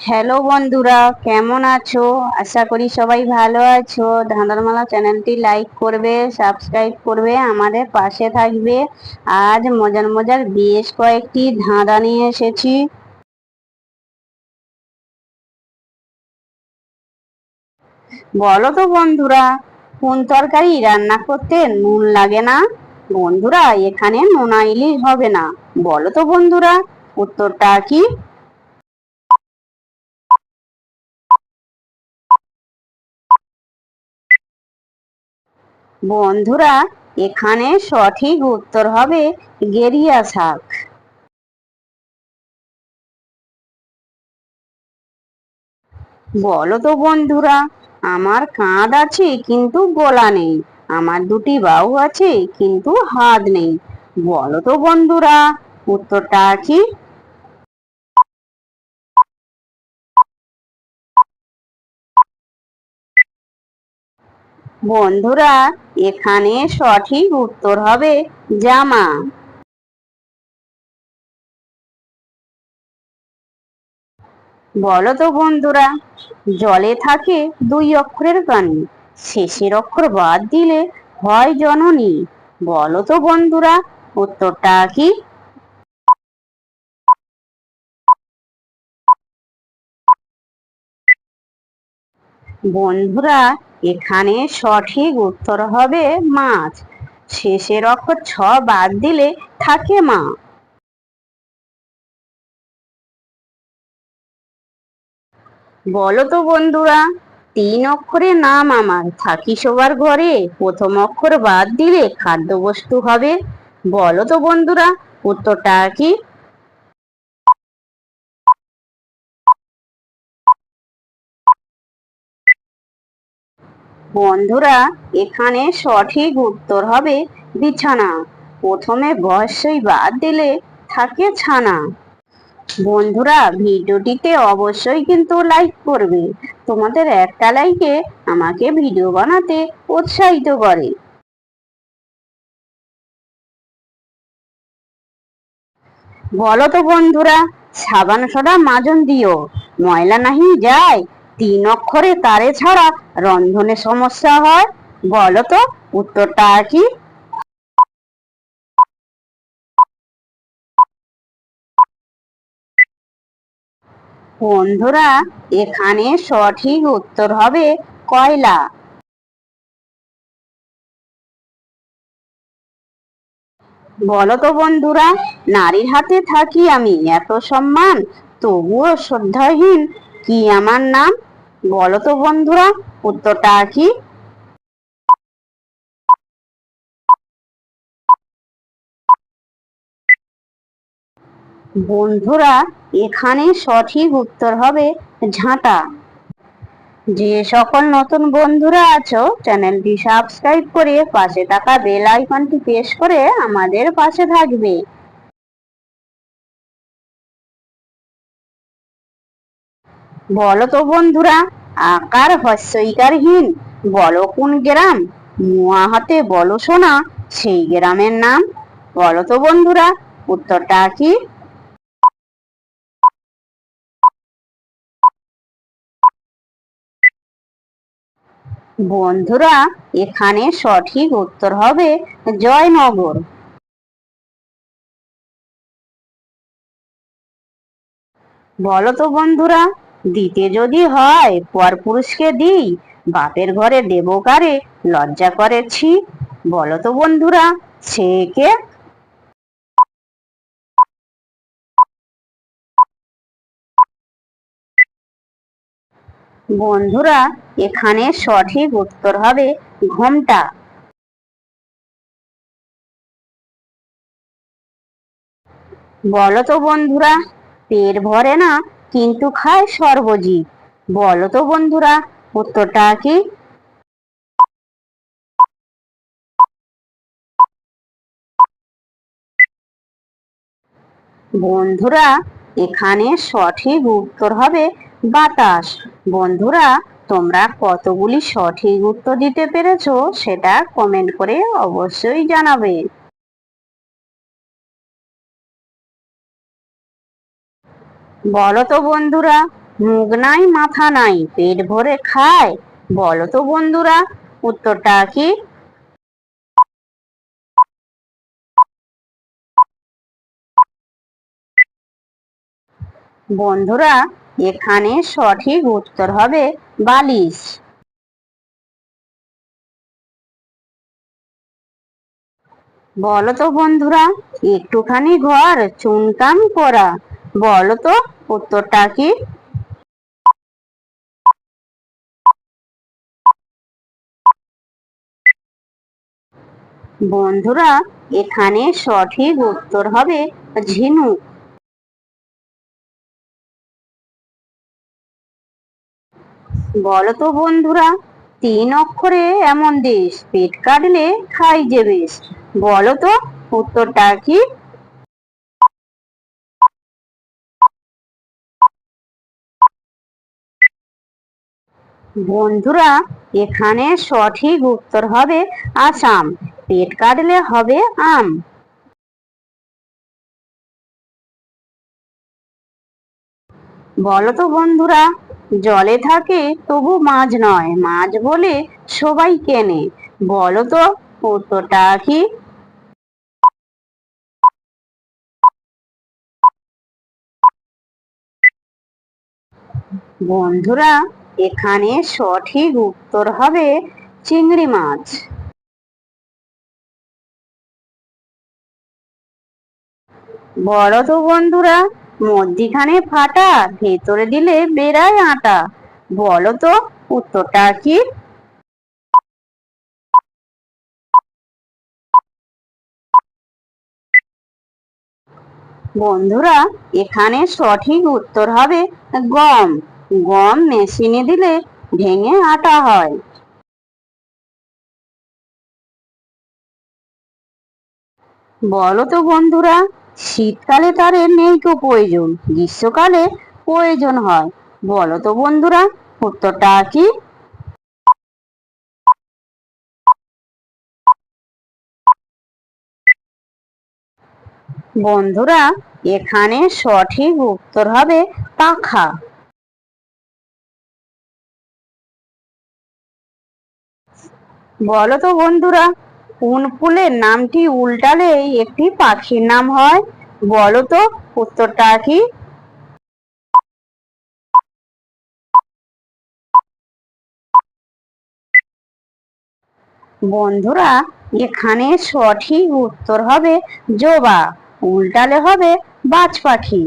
Hello বন্ধুরা, কেমন আছো? আশা করি সবাই ভালো আছো। ধাঁধারমালা চ্যানেলটি লাইক করবে, সাবস্ক্রাইব করবে, আমাদের পাশে থাকবে। আজ মজার মজার বেশ কয়েকটি ধাঁধা নিয়ে এসেছি। বলো তো বন্ধুরা, কোন তরকারি রান্না করতে নুন লাগে না? বন্ধুরা, এখানে নোনা ইলিশ হবে না। বলো তো বন্ধুরা, উত্তরটা কি? বন্ধুরা, এখানে সঠিক উত্তর হবে গেরিয়া শাক। বলো তো বন্ধুরা, আমার কাঁধ আছে কিন্তু গলা নেই, আমার দুটি বাহু আছে কিন্তু হাত নেই। বলো তো বন্ধুরা, উত্তরটা কি? বন্ধুরা, এখানে সঠিক উত্তর হবে জামা। বলো তো বন্ধুরা, জলে থাকে দুই অক্ষরের প্রাণী শেষের অক্ষর বাদ দিলে হয় জননী। বলো তো বন্ধুরা, উত্তরটা কি? বন্ধুরা এখানে সঠিক উত্তর হবে মাছ। শেষের অক্ষর ছ বাদ দিলে থাকে মা। বলো তো বন্ধুরা, তিন অক্ষরে নাম আমার। থাকি সবার ঘরে, প্রথম অক্ষর বাদ দিলে খাদ্যবস্তু হবে। বলো তো বন্ধুরা, উত্তরটা কি? বন্ধুরা, এখানে সঠিক উত্তর হবে বিছানা। প্রথমে বয়সই বাদ দিলে থাকে ছানা। বন্ধুরা ভিডিওটিতে অবশ্যই কিন্তু লাইক করবে। তোমাদের একটা লাইকে আমাকে ভিডিও বানাতে উৎসাহিত করে। বলো তো বন্ধুরা, সাবান সোডা মাজন দিও। ময়লা নাহি যায়? তিন অক্ষরে তারে ছাড়া রন্ধনে সমস্যা হয়, বলো তো উত্তরটা কি? বন্ধুরা, এখানে সঠিক উত্তর হবে কয়লা। বলো তো বন্ধুরা, নারীর হাতে থাকি আমি, এত সম্মান, তবুও শ্রদ্ধাহীন, কি আমার নাম? বলো তো বন্ধুরা, উত্তরটা কি? বন্ধুরা, এখানে সঠিক উত্তর হবে ঝাঁটা। যে সকল নতুন বন্ধুরা আছো, চ্যানেলটি সাবস্ক্রাইব করে পাশে থাকা বেল আইকনটি প্রেস করে আমাদের পাশে থাকবে। বলো তো বন্ধুরা, আকার হস্যইকারহীন বলো কোন গ্রাম? মুয়া হাতে বলো শোনা সেই গ্রামের নাম। বলো তো বন্ধুরা, উত্তরটা কি? বন্ধুরা, এখানে সঠিক উত্তর হবে জয়নগর। বলো তো বন্ধুরা দিতে যদি হয়, পর পুরুষকে দিই, বাপের ঘরে দেব কারে, লজ্জা করেছি বলো তো বন্ধুরা, সে কে? বন্ধুরা, এখানে সঠিক উত্তর হবে ঘোমটা। বলো তো বন্ধুরা, পেট ভরে না কিন্তু খায় সর্বজীব। বলো তো বন্ধুরা, উত্তরটা কি? বন্ধুরা, এখানে সঠিক উত্তর হবে বাতাস। বন্ধুরা, তোমরা কতগুলি সঠিক উত্তর দিতে পেরেছ সেটা কমেন্ট করে অবশ্যই জানাবে। বলো তো বন্ধুরা মুখ নাই, মাথা নাই, পেট ভরে খায়। বলো তো বন্ধুরা, উত্তরটা কি? বন্ধুরা, এখানে সঠিক উত্তর হবে বালিশ। বলো তো বন্ধুরা, একটুখানি ঘর চুনকাম করা। বলো তো উত্তরটা কি? বন্ধুরা, এখানে সঠিক উত্তর হবে ঝিনুক। বলো তো বন্ধুরা, তিন অক্ষরে এমন দেশ, পেট কাটলে খাই যে বেশ। বলো তো উত্তরটা কি? বন্ধুরা, এখানে সঠিক উত্তর হবে আসাম। পেট কাটলে হবে আম। বলো তো বন্ধুরা, জলে থাকে তবু মাছ নয়, মাছ বলে সবাই কেনে। বলো তো, উত্তরটা কি? বন্ধুরা এখানে সঠিক উত্তর হবে চিংড়ি মাছ। বলো তো বন্ধুরা, মধ্যিখানে ফাটা, ভেতরে দিলে বেড়ায় আটা। বলো তো, উত্তরটা কি? বন্ধুরা, এখানে সঠিক উত্তর হবে গম। গম মেশিনে দিলে ভেঙে আটা হয়। বলো তো বন্ধুরা, শীতকালে তারের নেই তো প্রয়োজন, গ্রীষ্মকালে প্রয়োজন হয়। বলো তো বন্ধুরা, উত্তরটা কি? বন্ধুরা, এখানে সঠিক উত্তর হবে পাখা। বলো তো বন্ধুরা, কোন ফুলের নামটি উল্টালে একটি পাখির নাম হয়? বলো তো, উত্তরটা কি? বন্ধুরা, এখানে সঠিক উত্তর হবে জবা, উল্টালে হবে বাজ পাখি।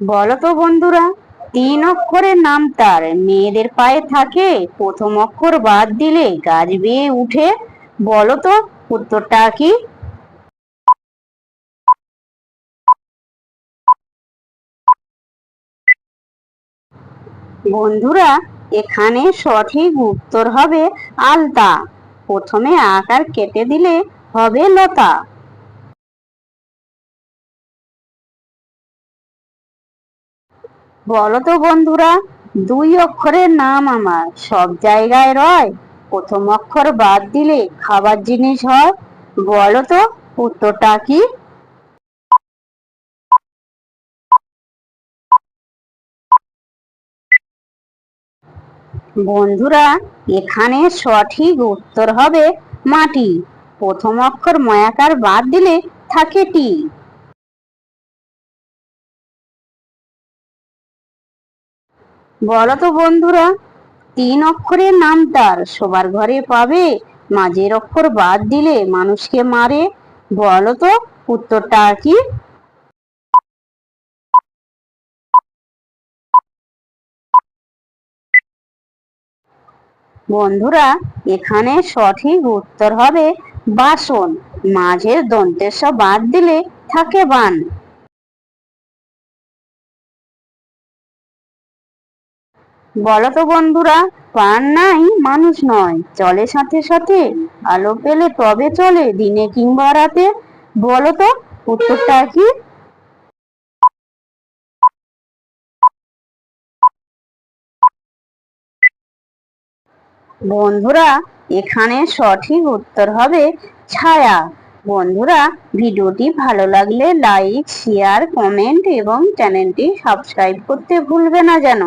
বলো তো বন্ধুরা তিন অক্ষরের নাম তার। মেয়েদের পায়ে থাকে, প্রথম অক্ষর বাদ দিলে গাছ বেয়ে উঠে। বলো তো, উত্তরটা কি? বন্ধুরা, এখানে সঠিক উত্তর হবে আলতা। প্রথমে আকার কেটে দিলে হবে লতা। বলো তো বন্ধুরা, দুই অক্ষরের নাম আমার, সব জায়গায় রয়, প্রথম অক্ষর বাদ দিলে খাবার জিনিস হয়, বলো তো উত্তরটা কি? বন্ধুরা, এখানে সঠিক উত্তর হবে মাটি, প্রথম অক্ষর ময়াকার বাদ দিলে থাকে টি। বলো তো বন্ধুরা, তিন অক্ষরের নাম তার। সবার ঘরে পাবে, মাঝের অক্ষর বাদ দিলে মানুষকে মারে। বলো তো, উত্তরটা কি? বন্ধুরা, এখানে সঠিক উত্তর হবে বাসন। মাঝের দন্তের সব বাদ দিলে থাকে বান। বলো তো বন্ধুরা, প্রাণ নাই, মানুষ নয়। চলে সাথে সাথে, আলো পেলে তবে চলে, দিনে কিংবা রাতে। বলো তো, উত্তরটা কি? বন্ধুরা, এখানে সঠিক উত্তর হবে ছায়া। বন্ধুরা, ভিডিওটি ভালো লাগলে লাইক শেয়ার কমেন্ট এবং চ্যানেলটি সাবস্ক্রাইব করতে ভুলবে না যেন।